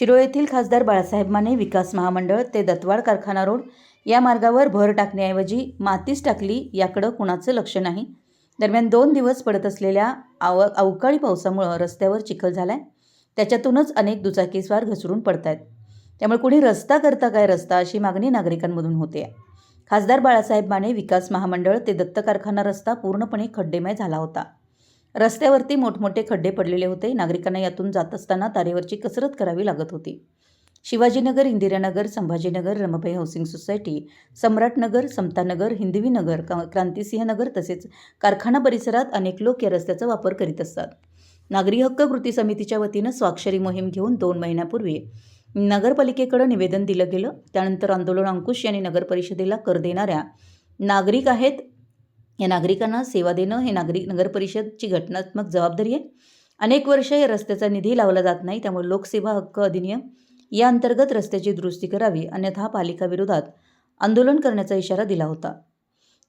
शिरोळ येथील खासदार बाळासाहेब माने विकास महामंडळ ते दत्तवाड कारखाना रोड या मार्गावर भर टाकण्याऐवजी मातीच टाकली याकडं कुणाचं लक्ष नाही. दरम्यान दोन दिवस पडत असलेल्या आव अवकाळी पावसामुळं रस्त्यावर चिखल झालाय. त्याच्यातूनच अनेक दुचाकीस्वार घसरून पडत आहेत त्यामुळे कुणी रस्ता करता काय रस्ता अशी मागणी नागरिकांमधून होते खासदार बाळासाहेब माने विकास महामंडळ ते दत्त कारखाना रस्ता पूर्णपणे खड्डेमय झाला होता. रस्त्यावरती मोठमोठे खड्डे पडलेले होते. नागरिकांना यातून जात असताना तारेवरची कसरत करावी लागत होती. शिवाजीनगर इंदिरानगर संभाजीनगर रमाबाई हाऊसिंग सोसायटी सम्राटनगर समतानगर हिंदवीनगर क्रांतिसिंहनगर तसेच कारखाना परिसरात अनेक लोक या रस्त्याचा वापर करीत असतात. नागरी हक्क कृती समितीच्या वतीनं स्वाक्षरी मोहीम घेऊन दोन महिन्यापूर्वी नगरपालिकेकडं निवेदन दिलं गेलं. त्यानंतर आंदोलन अंकुश यांनी नगरपरिषदेला कर देणाऱ्या नागरिक आहेत या नागरिकांना सेवा देणं हे नागरिक नगरपरिषदची घटनात्मक जबाबदारी आहे. अनेक वर्ष या रस्त्याचा निधी लावला जात नाही त्यामुळे लोकसेवा हक्क अधिनियम या अंतर्गत रस्त्याची दुरुस्ती करावी अन्यथा पालिकाविरोधात आंदोलन करण्याचा इशारा दिला होता.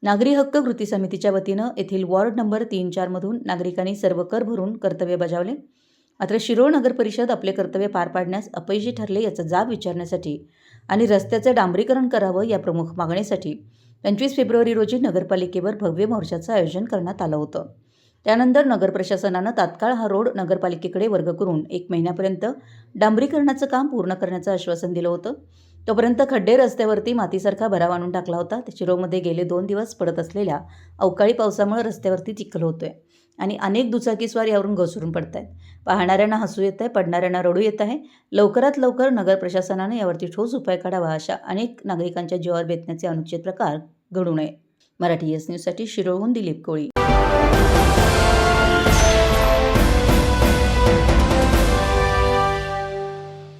नागरी हक्क कृती समितीच्या वतीनं येथील वॉर्ड नंबर तीन चारमधून नागरिकांनी सर्व कर भरून कर्तव्य बजावले. मात्र शिरोळ नगर परिषद आपले कर्तव्य पार पाडण्यास अपयशी ठरले याचा जाब विचारण्यासाठी आणि रस्त्याचं डांबरीकरण करावं या प्रमुख मागणीसाठी पंचवीस फेब्रुवारी रोजी नगरपालिकेवर भव्य मोर्चाचं आयोजन करण्यात आलं होतं. त्यानंतर नगर प्रशासनानं तात्काळ हा रोड नगरपालिकेकडे वर्ग करून एक महिन्यापर्यंत डांबरीकरणाचं काम पूर्ण करण्याचं आश्वासन दिलं होतं. तोपर्यंत खड्डे रस्त्यावरती मातीसारखा भराव आणून टाकला होता. शिरोमध्ये गेले दोन दिवस पडत असलेल्या अवकाळी पावसामुळे रस्त्यावरती चिखल होतोय. आणि अनेक दुचाकीस्वार यावरून घसरून पडत आहेत पाहणाऱ्यांना हसू येत आहे पडणाऱ्यांना रडू येत आहे. लवकरात लवकर नगर प्रशासनाने यावरती ठोस उपाय काढावा अशा अनेक नागरिकांच्या जीवावर बेतण्याचे अनुचित प्रकार घडू नये. मराठी एस न्यूजसाठी शिरोळहून दिलीप कोळी.